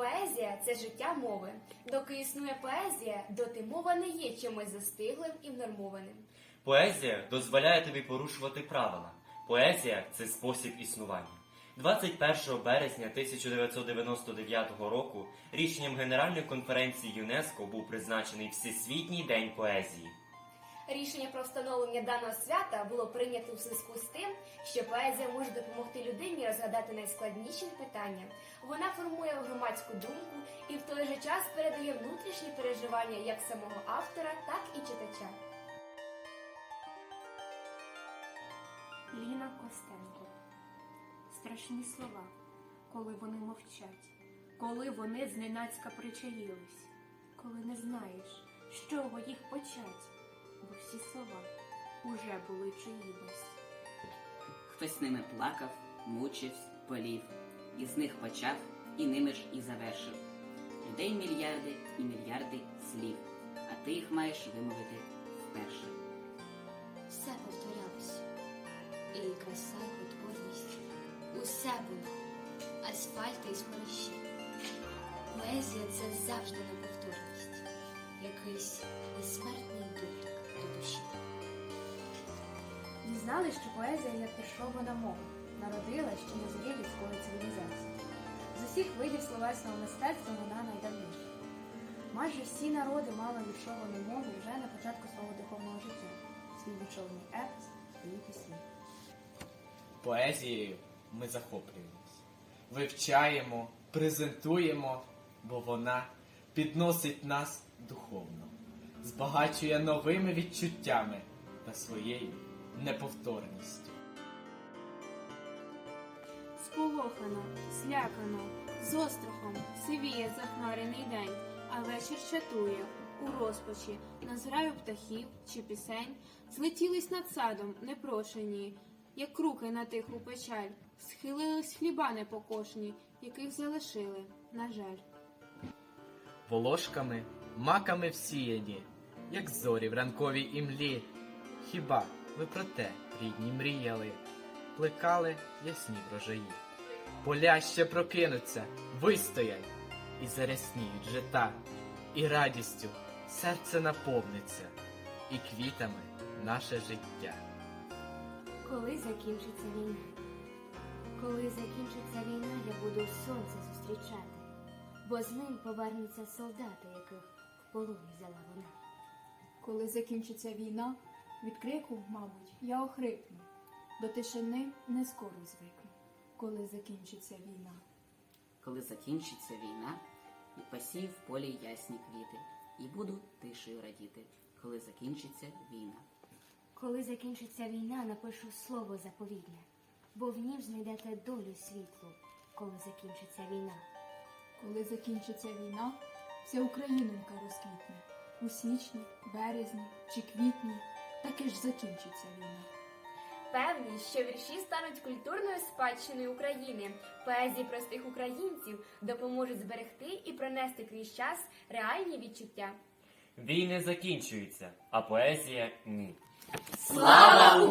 Поезія це життя мови. Доки існує поезія, доти мова не є чимось застиглим і внормованим. Поезія дозволяє тобі порушувати правила. Поезія це спосіб існування. 21 березня 1999 року рішенням Генеральної конференції ЮНЕСКО був призначений Всесвітній день поезії. Рішення про встановлення даного свята було прийнято в зв'язку з тим, що поезія може допомогти людині розгадати найскладніші питання. Вона формує громадську думку і в той же час передає внутрішні переживання як самого автора, так і читача. Ліна Костенко. Страшні слова, коли вони мовчать, коли вони зненацька причаїлись, коли не знаєш, з чого їх почать, бо всі слова уже були чиїмось. Хтось ними плакав, мучився, болів, і з них почав, і ними ж і завершив. Людей мільярди і мільярди слів, а ти їх маєш вимовити вперше. Все повторялося. І краса, і потворність. Усе було. Асфальт і спорищі. Поезія це завжди неповторність. Якийсь безсмертний дотик до душі. Дізнались, що поезія є першована мова, народила ще на зорі людської цивілізації. З усіх видів словесного мистецтва вона найдавніша. Майже всі народи мали віршовану мову вже на початку свого духовного життя, свій віршований епос, свої пісні. Поезією ми захоплюємось, вивчаємо, презентуємо, бо вона підносить нас духовно, збагачує новими відчуттями та своєю неповторністю. Сполохано, злякано, з острахом сивіє захмарений день, а вечір чатує у розпачі на зграю птахів чи пісень, злетілись над садом непрошені, як круки на тиху печаль, схилились хліба непокошні, яких залишили, на жаль. Волошками, маками всіяні, як зорі в ранковій імлі. Хіба ви про те, рідні, мріяли, плекали ясні врожаї. Поля ще прокинуться, вистоять і зарясніють жита, і радістю серце наповниться, і квітами наше життя. Коли закінчиться війна? Коли закінчиться війна, я буду сонце зустрічати, бо з ним повернуться солдати, яких в полон взяла вона. Коли закінчиться війна, від крику, мабуть, я охрипну, до тишини не скоро звикну, коли закінчиться війна. Коли закінчиться війна, і посію в полі ясні квіти, і буду тишею радіти, коли закінчиться війна. Коли закінчиться війна, напишу слово заповідне, бо в нім знайдете долю світлу, коли закінчиться війна. Коли закінчиться війна, вся Українонька розквітне. У січні, березні чи квітні таки ж закінчиться війна. Певні, що вірші стануть культурною спадщиною України. Поезії простих українців допоможуть зберегти і пронести крізь час реальні відчуття. Війни закінчуються, а поезія ні. Слава Україні!